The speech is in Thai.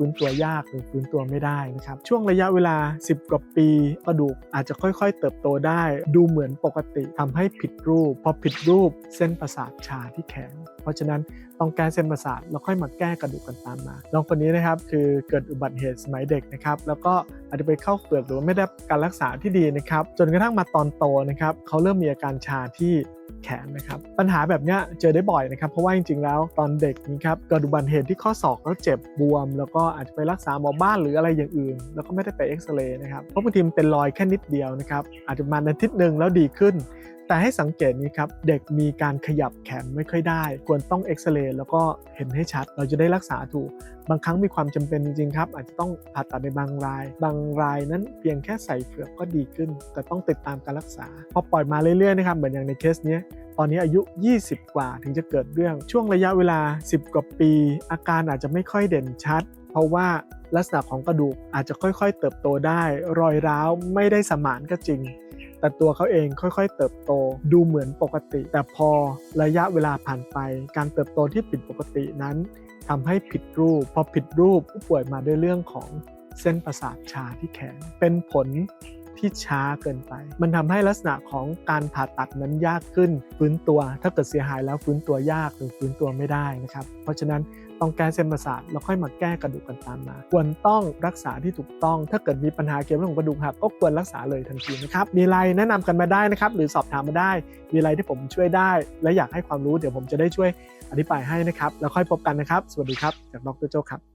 ฟื้นตัวยากหรือฟื้นตัวไม่ได้นะครับช่วงระยะเวลา 10 กว่าปีกระดูกอาจจะค่อยๆ เติบโตได้ดูเหมือนปกติทำให้ผิดรูป พอผิดรูปเส้นประสาทชาที่แขนเพราะฉะนั้นต้องแก้เส้นประสาทแล้วค่อยมาแก้กระดูกกันตามมาน้องคนนี้นะครับคือเกิดอุบัติเหตุสมัยเด็กนะครับแล้วก็ อาจจะไปเข้าเปลือกหรือว่าไม่ได้การรักษาที่ดีนะครับ จนกระทั่งมาตอนโตนะครับเขาเริ่มมีอาการชาที่แขนนะครับปัญหาแบบนี้เจอได้บ่อยนะครับ เพราะว่าจริงๆแล้วตอนเด็กนี่ครับเกิดอุบัติเหตุที่ข้อศอกแล้วเจ็บบวม แล้วก็อาจจะไปรักษาหมอบ้านหรืออะไรอย่างอื่น แล้วก็ไม่ได้ไปเอ็กซเรย์นะครับเพราะบางทีมันเป็นรอยแค่นิดเดียวนะครับอาจจะมาอาทิตย์หนึ่งแล้วดีขึ้น แต่ให้สังเกตนี้ครับ เด็กมีการขยับแขนไม่ค่อยได้ ควรต้องเอ็กซเรย์แล้วก็เห็นให้ชัด เราจะได้รักษาถูก บางครั้งมีความจำเป็นจริงๆครับ อาจจะต้องผ่าตัดในบางราย บางรายนั้นเพียงแค่ใส่เฝือกก็ดีขึ้น แต่ต้องติดตามการรักษา พอปล่อยมาเรื่อยๆนะครับ เหมือนอย่างในเคสเนี้ย ตอนนี้อายุ 20 กว่าถึงจะเกิดเรื่องช่วงระยะเวลา 10 กว่าปี อาการอาจจะไม่ค่อยเด่นชัด เพราะว่าลักษณะของกระดูกอาจจะค่อยๆ เติบโตได้ รอยร้าวไม่ได้สมานก็จริง แต่ตัวเขาเองค่อยๆ เติบโตดูเหมือนปกติ แต่พอระยะเวลาผ่านไป การเติบโตที่ผิดปกตินั้นทำให้ผิดรูป พอผิดรูปผู้ป่วยมาด้วยเรื่องของเส้นประสาทชาที่แขนเป็นผล ที่ช้าเกินไป มันทำให้ลักษณะของการผ่าตัดนั้นยากขึ้นฟื้นตัว ถ้าเกิดเสียหายแล้วฟื้นตัวยากหรือฟื้นตัวไม่ได้นะครับ เพราะฉะนั้นต้องแก้เส้นประสาทแล้วค่อยมาแก้กระดูกกันตามมา ควรต้องรักษาที่ถูกต้อง ถ้าเกิดมีปัญหาเกี่ยวกับเรื่องของกระดูกหักก็ควรรักษาเลยทันทีนะครับมีอะไรแนะนำกันมาได้นะครับ หรือสอบถามมาได้ มีอะไรที่ผมช่วยได้ และอยากให้ความรู้เดี๋ยวผมจะได้ช่วยอธิบายให้นะครับ แล้วค่อยพบกันนะครับ สวัสดีครับ จากดรโจครับ